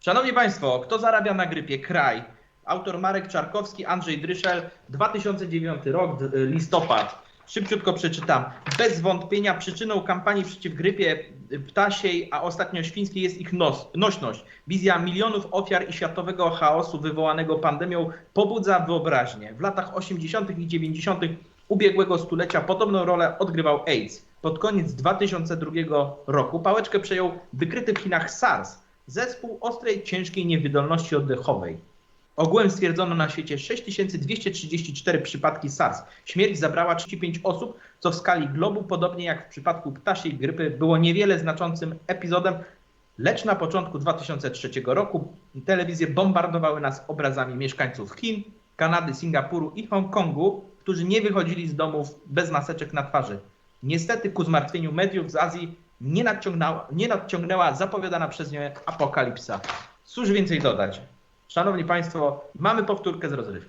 Szanowni Państwo, kto zarabia na grypie? Kraj. Autor Marek Czarkowski, Andrzej Dryszel, 2009 rok, d- listopad. Szybciutko przeczytam. Bez wątpienia przyczyną kampanii przeciw grypie ptasiej, a ostatnio świńskiej jest ich nos, nośność. Wizja milionów ofiar i światowego chaosu wywołanego pandemią pobudza wyobraźnię. W latach 80. i 90. ubiegłego stulecia podobną rolę odgrywał AIDS. Pod koniec 2002 roku pałeczkę przejął wykryty w Chinach SARS, zespół ostrej, ciężkiej niewydolności oddechowej. Ogółem stwierdzono na świecie 6234 przypadki SARS. Śmierć zabrała 35 osób, co w skali globu, podobnie jak w przypadku ptasiej grypy, było niewiele znaczącym epizodem, lecz na początku 2003 roku telewizje bombardowały nas obrazami mieszkańców Chin, Kanady, Singapuru i Hongkongu, którzy nie wychodzili z domów bez maseczek na twarzy. Niestety ku zmartwieniu mediów z Azji nie nadciągnęła, nie nadciągnęła zapowiadana przez nie apokalipsa. Cóż więcej dodać? Szanowni Państwo, mamy powtórkę z rozrywki.